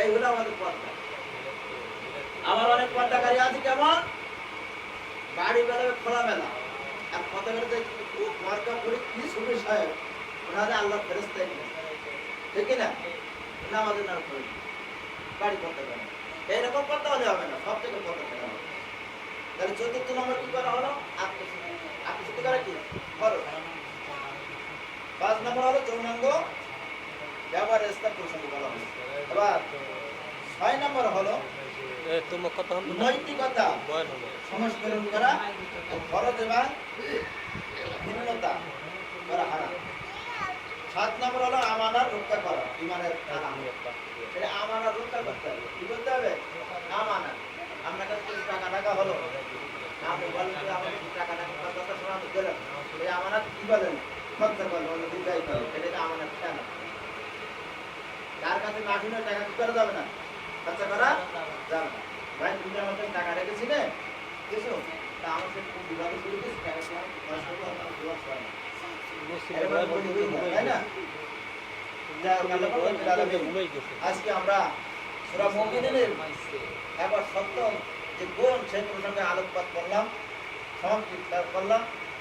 এই হলো আমাদের পর্দা। আমার অনেক পর্দাকারী আছে কেমন? বাড়ি বেলাবে, খোলা মেলা আর কথা বেলাতে মার্কা পড়ে কি শুনে সাহেব ওনাদের আল্লাহ ফেরস্তাই ঠিক না আমাদের না করে বাড়ি করতে পারে এইরকম করতে হলে হবে না, সব থেকে করতে হবে। তাহলে চতুর্থ নম্বর কি করা হলো? আত্মশুদ্ধি আত্মশুদ্ধি করা কি করো পাঁচ নম্বর হলো যৌনাঙ্গ ব্যবহার রেস্তা প্রসঙ্গ করা হলো এবার ছয় নম্বর হলো তোমার কথা নৈতিকতা সংস্করণ করা খরচ এবং ভিন্নতা করা হারাম। সাত নম্বর হলো আমানার রক্ষা করা ইমানের হারাম। এটা আমানার রক্ষা করতে হবে। কি করতে হবে? আমানা আপনার কাছে টাকা টাকা হলো? আপনি বলেন যে টাকা টাকা কথা শোনা আমি দিলাম এই আমানাত কি বলেন? খরচা অন্য তার কাছে না শুনে টাকা কি করা যাবে না? খরচা করা যাবে না। ভাই তুমি আমার কাছে টাকা তা আমার সাথে খুব শুরু করেছি টাকা তোমার করব আমার না তাই না? গেছে। আজকে আমরা সূরা মুমিনের একবার সত্য যে কোন সেই প্রসঙ্গে আলোকপাত করলাম সমাপ্তি করলাম।